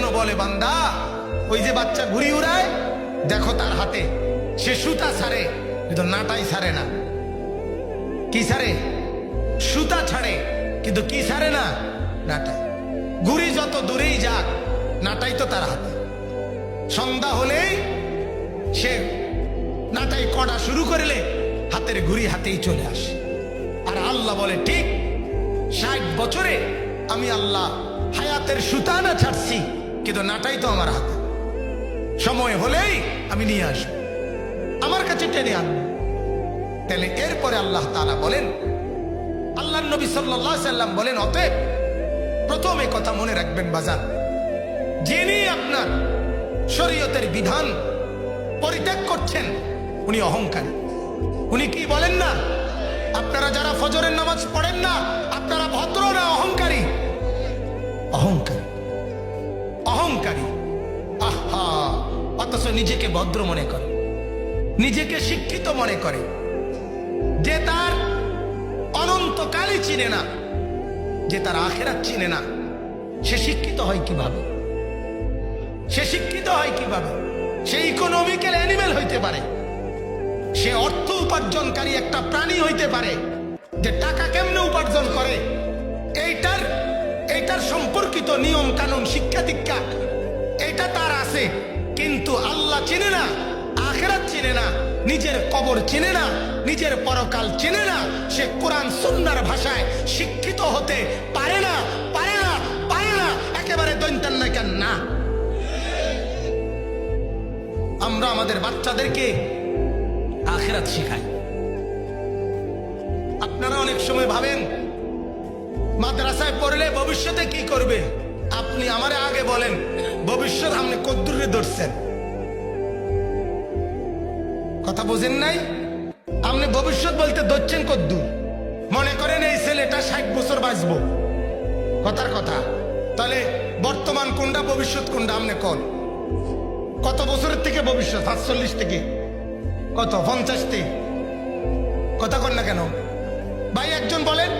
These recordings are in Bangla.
যেন বলে, বান্দা, ওই যে বাচ্চা ঘুরি উড়ায়, দেখো তার হাতে। সে সুতা ছাড়ে, কিন্তু নাটাই ছাড়ে না। কি ছাড়ে? সুতা ছাড়ে, কিন্তু কি ছাড়ে না? নাটাই। ঘুরি যত দূরেই যাক, নাটাই তো তার হাতে। সন্ধ্যা হলেই সে নাটাই কড়া শুরু করলে হাতের ঘুরি হাতেই চলে আসে। আর আল্লাহ বলে, ঠিক ষাট বছরে আমি আল্লাহ হায়াতের সুতা না ছাড়ছি। কিন্তু নাটাই তো আমার হাতে। সময় হলেই আমি নিয়ে আসব। আমার কাছে টেনে আনব। তাহলে এরপরে আল্লাহ তাআলা বলেন আল্লাহ নবী সাল্লাহ সাল্লাম বলেন, অতএব প্রথম কথা মনে রাখবেন বাজার যিনি আপনার শরীয়তের বিধান পরিত্যাগ করছেন, উনি অহংকারী। উনি কি বলেন না? আপনারা যারা ফজরের নামাজ পড়েন না নিজেকে ভদ্র মনে করে, নিজেকে শিক্ষিত মনে করে, যে তার অনন্তকালই চিনে না, যে তার আখেরাত চিনে না, সে শিক্ষিত হয় কীভাবে? সে শিক্ষিত হয় কীভাবে? সে ইকোনমিক্যাল অ্যানিমেল হইতে পারে। সে অর্থ উপার্জনকারী একটা প্রাণী হইতে পারে, যে টাকা কেমনে উপার্জন করে? এইটার এইটার সম্পর্কিত নিয়ম কানুন শিক্ষা দীক্ষা এটা তার আছে। কিন্তু আল্লাহ চিনে না, আখেরাত চিনে না, নিজের কবর চিনে না, নিজের পরকাল চিনে না, সে কোরআন সুন্নার ভাষায় শিক্ষিত হতে পারে না পারে না পারে না, একেবারে দৈন্তান না কেন না। আমরা আমাদের বাচ্চাদেরকে আখেরাত শেখাই। আপনারা অনেক সময় ভাবেন, মাদ্রাসায় পড়লে ভবিষ্যতে কি করবে? আপনি আমারে আগে বলেন ভবিষ্যৎ আপনি কদ্দুরে ধরছেন। কথা বোঝেন নাই? আপনি ভবিষ্যৎ বলতে ধরছেন কদ্দুর। মনে করেন এই ছেলেটা ষাট বছর বাঁচবো। কথার কথা। তাহলে বর্তমান কোনটা, ভবিষ্যৎ কোনটা আপনি কন? কত বছরের থেকে ভবিষ্যৎ? সাতচল্লিশ থেকে। কত? পঞ্চাশ থেকে কথা কন না কেন? ভাই, একজন বলেন,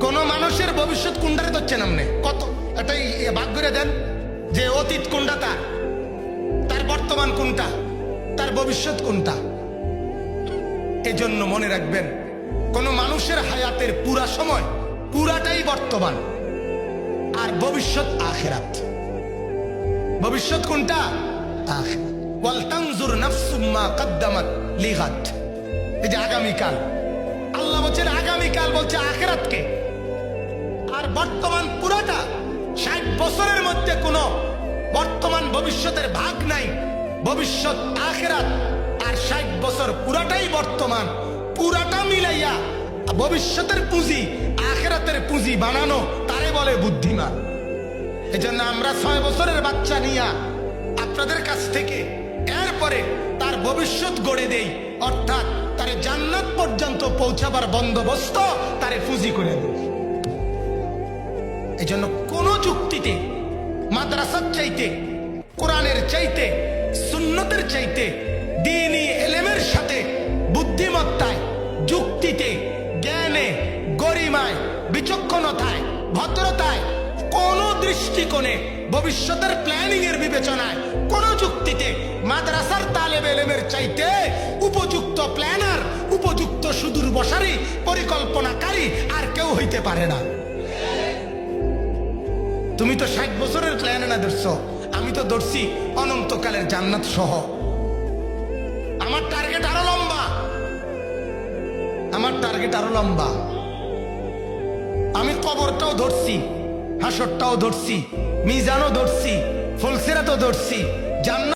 কোন মানুষের ভবিষ্যৎ কোনটারে ধরছেন আপনি? কত? এটাই ভাগ করে দেন। যে অতীত কোনটা তার? তার বর্তমান কোনটা? তার ভবিষ্যৎ কোনটা? এজন্য মনে রাখবেন, কোন মানুষের হায়াতের পুরা সময় পুরাটাই বর্তমান, আর ভবিষ্যৎ আখেরাত। ভবিষ্যৎ কোনটা? আখিরাত। ওয়াল তানজুর নাফসুম কদ্দামাত লিগাদ। এই যে আগামীকাল। আল্লাহ বলছেন, আগামীকাল বলছে আখেরাতকে। আর বর্তমান পুরাটা ষাট বছরের মধ্যে কোনো বর্তমান ভবিষ্যতের ভাগ নাই। ভবিষ্যৎ আখেরাত আর ষাট বছর পুরাটাই বর্তমান। পুরাটা মিলাইয়া ভবিষ্যতের পুঁজি, আখেরাতের পুঁজি বানানো, তারে বলে বুদ্ধিমান। এজন্য আমরা ছয় বছরের বাচ্চা নিয়া আপনাদের কাছ থেকে এরপরে তার ভবিষ্যৎ গড়ে দেই। অর্থাৎ তারে জান্নাত পর্যন্ত পৌঁছাবার বন্দোবস্ত তারে পুঁজি করে দেই। এই জন্য কোন যুক্তিতে, মাদ্রাসার চাইতে, কোরআনের চাইতে, সুন্নতের চাইতে দিনই এলেমের সাথে বুদ্ধিমত্তায়, যুক্তিতে, জ্ঞানে, গরিমায়, বিচক্ষণতায়, ভদ্রতায়, কোন দৃষ্টিকোণে, ভবিষ্যতের প্ল্যানিং এর বিবেচনায়, কোন যুক্তিতে মাদ্রাসার তালেব এলেমের চাইতে উপযুক্ত প্ল্যানার, উপযুক্ত সুদূর বসারি পরিকল্পনাকারী আর কেউ হইতে পারে না। তুমি তো ষাট বছরের প্ল্যান না ধরছ। আমি তো ধরছি অনন্তকালের জান্নাত সহ। আমার টার্গেট আরও লম্বা। আমার টার্গেট আরও লম্বা। আমি কবরটাও ধরছি, হাসরটাও ধরছি, মিজানও ধরছি, ফুলসেরাতও ধরছি, জান্নাত